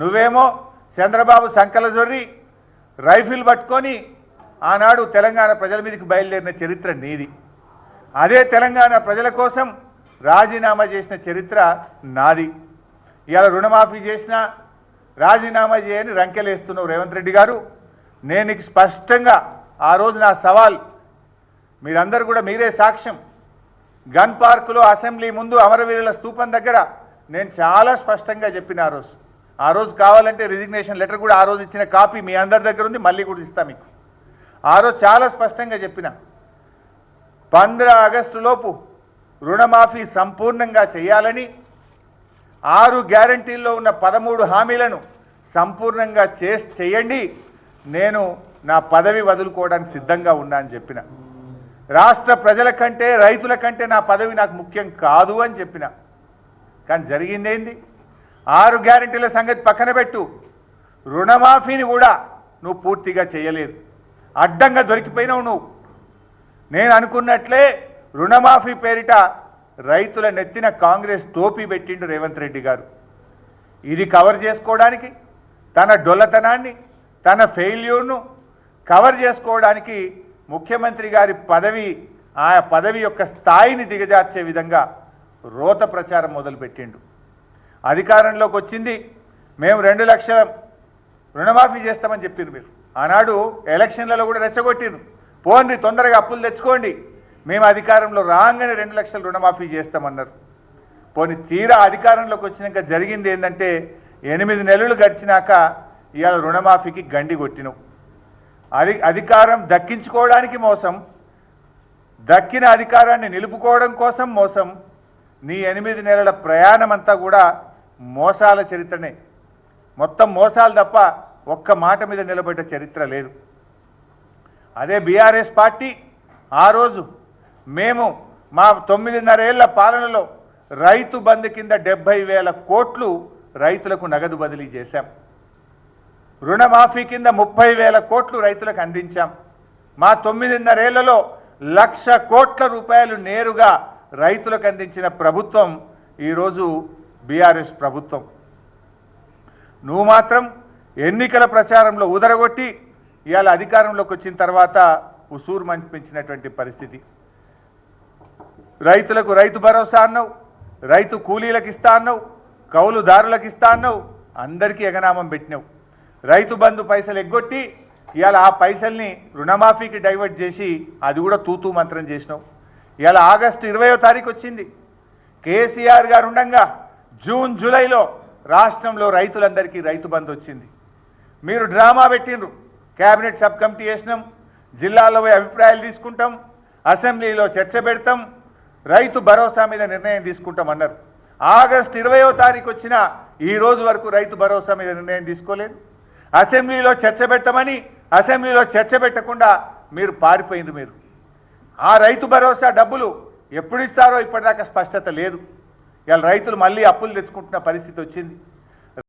నువ్వేమో చంద్రబాబు సంకల జొర్రి రైఫిల్ పట్టుకొని ఆనాడు తెలంగాణ ప్రజల మీదకి బయలుదేరిన చరిత్ర నీది. అదే తెలంగాణ ప్రజల కోసం రాజీనామా చేసిన చరిత్ర నాది. ఇవాళ రుణమాఫీ చేసిన రాజీనామా చేయని రంకెలేస్తున్నావు రేవంత్ రెడ్డి గారు. నేను నీకు స్పష్టంగా ఆ రోజు నా సవాల్ మీరందరూ కూడా మీరే సాక్ష్యం. గన్ పార్కులో అసెంబ్లీ ముందు అమరవీరుల స్తూపం దగ్గర నేను చాలా స్పష్టంగా చెప్పిన ఆ రోజు. ఆ రోజు కావాలంటే రిజిగ్నేషన్ లెటర్ కూడా ఆ రోజు ఇచ్చిన కాపీ మీ అందరి దగ్గర ఉంది మళ్ళీ కూడా ఇస్తా మీకు. ఆ రోజు చాలా స్పష్టంగా చెప్పిన. పంద్ర ఆగస్టులోపు రుణమాఫీ సంపూర్ణంగా చేయాలని ఆరు గ్యారంటీల్లో ఉన్న పదమూడు హామీలను సంపూర్ణంగా చే చేయండి. నేను నా పదవి వదులుకోవడానికి సిద్ధంగా ఉన్నా అని చెప్పిన. రాష్ట్ర ప్రజల కంటే రైతుల కంటే నా పదవి నాకు ముఖ్యం కాదు అని చెప్పిన. కానీ జరిగిందేంది? ఆరు గ్యారంటీల సంగతి పక్కన పెట్టు. రుణమాఫీని కూడా నువ్వు పూర్తిగా చేయలేదు. అడ్డంగా దొరికిపోయినావు నువ్వు. నేను అనుకున్నట్లే రుణమాఫీ పేరిట రైతుల నెత్తిన కాంగ్రెస్ టోపీ పెట్టిండు రేవంత్ రెడ్డి గారు. ఇది కవర్ చేసుకోవడానికి తన డొల్లతనాన్ని తన ఫెయిల్యూర్ను కవర్ చేసుకోవడానికి ముఖ్యమంత్రి గారి పదవి ఆ పదవి యొక్క స్థాయిని దిగజార్చే విధంగా రోత ప్రచారం మొదలుపెట్టిండు. అధికారంలోకి వచ్చింది. మేము రెండు లక్షల రుణమాఫీ చేస్తామని చెప్పిండ్రు మీరు. ఆనాడు ఎలక్షన్లలో కూడా రెచ్చగొట్టిరు పోండి తొందరగా అప్పులు తెచ్చుకోండి. మేము అధికారంలో రాగానే రెండు లక్షల రుణమాఫీ చేస్తామన్నారు. పోనీ తీరా అధికారంలోకి వచ్చినాక జరిగింది ఏంటంటే ఎనిమిది నెలలు గడిచినాక ఇవాళ రుణమాఫీకి గండి కొట్టినవు అది అధికారం దక్కించుకోవడానికి మోసం దక్కిన అధికారాన్ని నిలుపుకోవడం కోసం మోసం నీ ఎనిమిది నెలల ప్రయాణం అంతా కూడా మోసాల చరిత్రనే. మొత్తం మోసాలు తప్ప ఒక్క మాట మీద నిలబడ్డ చరిత్ర లేదు. అదే బీఆర్ఎస్ పార్టీ ఆ రోజు మేము మా తొమ్మిదిన్నరేళ్ళ పాలనలో రైతు బంధు కింద డెబ్బై వేల కోట్లు రైతులకు నగదు బదిలీ చేశాం. రుణమాఫీ కింద ముప్పై వేల కోట్లు రైతులకు అందించాం. మా తొమ్మిదిన్నరేళ్ళలో లక్ష కోట్ల రూపాయలు నేరుగా రైతులకు అందించిన ప్రభుత్వం ఈరోజు బీఆర్ఎస్ ప్రభుత్వం. నువ్వు మాత్రం ఎన్నికల ప్రచారంలో ఉదరగొట్టి ఇవాళ అధికారంలోకి వచ్చిన తర్వాత ఉసూరు పెంచినటువంటి పరిస్థితి. రైతులకు రైతు భరోసా అన్నావు రైతు కూలీలకు ఇస్తా అన్నావు కౌలుదారులకు ఇస్తా అన్నావు అందరికీ ఎగనామం పెట్టినావు. రైతు బంధు పైసలు ఎగ్గొట్టి ఇవాళ ఆ పైసల్ని రుణమాఫీకి డైవర్ట్ చేసి అది కూడా తూతూ మంత్రం చేసినావు. ఇవాళ ఆగస్టు ఇరవయో తారీఖు వచ్చింది. కేసీఆర్ గారు ఉండంగా జూన్ జూలైలో రాష్ట్రంలో రైతులందరికీ రైతు బంధు వచ్చింది. మీరు డ్రామా పెట్టిండ్రు. కేబినెట్ సబ్ కమిటీ వేసినాం. జిల్లాలో అభిప్రాయాలు తీసుకుంటాం. అసెంబ్లీలో చర్చ పెడతాం. రైతు భరోసా మీద నిర్ణయం తీసుకుంటాం అన్నారు. ఆగస్ట్ ఇరవయో తారీఖు వచ్చిన ఈ రోజు వరకు రైతు భరోసా మీద నిర్ణయం తీసుకోలేదు. అసెంబ్లీలో చర్చ పెట్టమని అసెంబ్లీలో చర్చ పెట్టకుండా మీరు పారిపోయింది మీరు. ఆ రైతు భరోసా డబ్బులు ఎప్పుడు ఇస్తారో ఇప్పటిదాకా స్పష్టత లేదు. ఇవాళ రైతులు మళ్ళీ అప్పులు తెచ్చుకుంటున్న పరిస్థితి వచ్చింది.